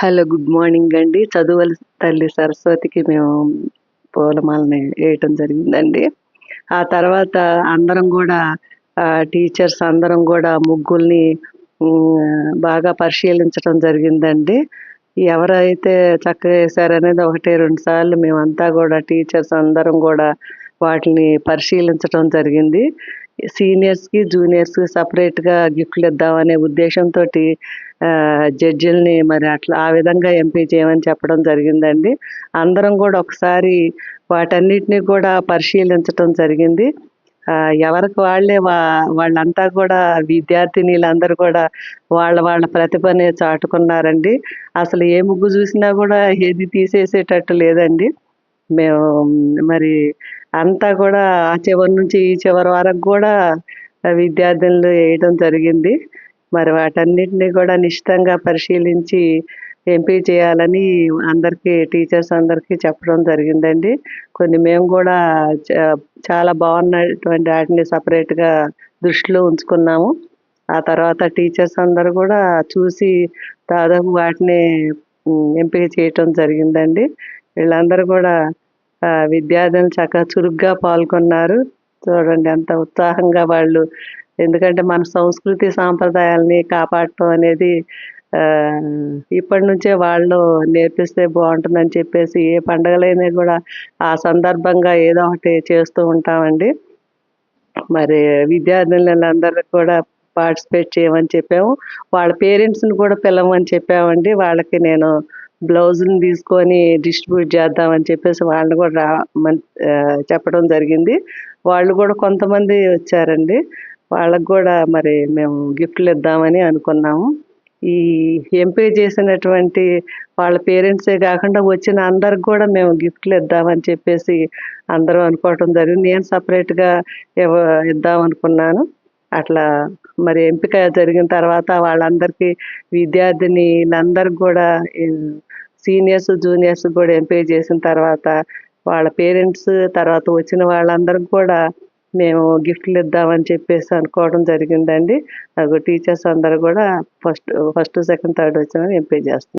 Hello good morning అండి. చదువుల తల్లి సరస్వతికి మేము పూలమాలని వేయటం జరిగిందండి. ఆ తర్వాత అందరం కూడా టీచర్స్ అందరం కూడా ముగ్గుల్ని బాగా పరిశీలించడం జరిగిందండి. ఎవరైతే చక్కగా వేశారనేది ఒకటి రెండు సార్లు మేమంతా కూడా టీచర్స్ అందరం కూడా వాటిని పరిశీలించడం జరిగింది. సీనియర్స్కి జూనియర్స్కి సపరేట్గా గిఫ్ట్లు ఇద్దామనే ఉద్దేశంతో జడ్జిల్ని మరి అట్లా ఆ విధంగా ఎంపీ చేయమని చెప్పడం జరిగిందండి. అందరం కూడా ఒకసారి వాటన్నిటిని కూడా పరిశీలించడం జరిగింది. ఎవరికి వాళ్ళే వా వాళ్ళంతా కూడా విద్యార్థినీలందరూ కూడా వాళ్ళ వాళ్ళ ప్రతిభని చాటుకున్నారండి. అసలు ఏ ముగ్గు చూసినా కూడా ఏది తీసేసేటట్టు లేదండి. మేము మరి అంతా కూడా ఆ చివరి నుంచి ఈ చివరి వరకు కూడా విద్యార్థినులు వేయడం జరిగింది. మరి వాటన్నిటిని కూడా నిశ్చితంగా పరిశీలించి ఎంపీ చేయాలని అందరికీ టీచర్స్ అందరికీ చెప్పడం జరిగిందండి. కొన్ని మేము కూడా చాలా బాగున్నటువంటి వాటిని సపరేట్గా దృష్టిలో ఉంచుకున్నాము. ఆ తర్వాత టీచర్స్ అందరూ కూడా చూసి దాదాపు వాటిని ఎంపిక చేయటం జరిగిందండి. వీళ్ళందరూ కూడా విద్యార్థులు చక్కగా చురుగ్గా పాల్గొన్నారు. చూడండి ఎంత ఉత్సాహంగా వాళ్ళు ఎందుకంటే మన సంస్కృతి సాంప్రదాయాల్ని కాపాడటం అనేది ఇప్పటి నుంచే వాళ్ళు నేర్పిస్తే బాగుంటుందని చెప్పేసి ఏ పండగలైనా కూడా ఆ సందర్భంగా ఏదో ఒకటి చేస్తూ ఉంటామండి. మరి విద్యార్థులందరికీ కూడా పార్టిసిపేట్ చేయమని చెప్పాము. వాళ్ళ పేరెంట్స్ని కూడా పిలవమని చెప్పామండి. వాళ్ళకి నేను బ్లౌజుని తీసుకొని డిస్ట్రిబ్యూట్ చేద్దామని చెప్పేసి వాళ్ళని కూడా రా చెప్పడం జరిగింది. వాళ్ళు కూడా కొంతమంది వచ్చారండి. వాళ్ళకు కూడా మరి మేము గిఫ్ట్లు ఇద్దామని అనుకున్నాము. ఈ ఎంపీ చేసినటువంటి వాళ్ళ పేరెంట్సే కాకుండా వచ్చిన అందరికి కూడా మేము గిఫ్ట్లు ఇద్దామని చెప్పేసి అందరూ అనుకోవటం జరిగింది. నేను సపరేట్గా ఇవ్వ ఇద్దాం అనుకున్నాను. అట్లా మరి ఎంపిక జరిగిన తర్వాత వాళ్ళందరికీ విద్యార్థిని అందరికి కూడా సీనియర్స్ జూనియర్స్ కూడా ఎంపిక చేసిన తర్వాత వాళ్ళ పేరెంట్స్ తర్వాత వచ్చిన వాళ్ళందరికి కూడా మేము గిఫ్ట్లు ఇద్దామని చెప్పేసి అనుకోవడం జరిగిందండి. నాకు టీచర్స్ అందరు కూడా ఫస్ట్ ఫస్ట్ సెకండ్ థర్డ్ వచ్చిన ఎంపీ చేస్తున్నాం.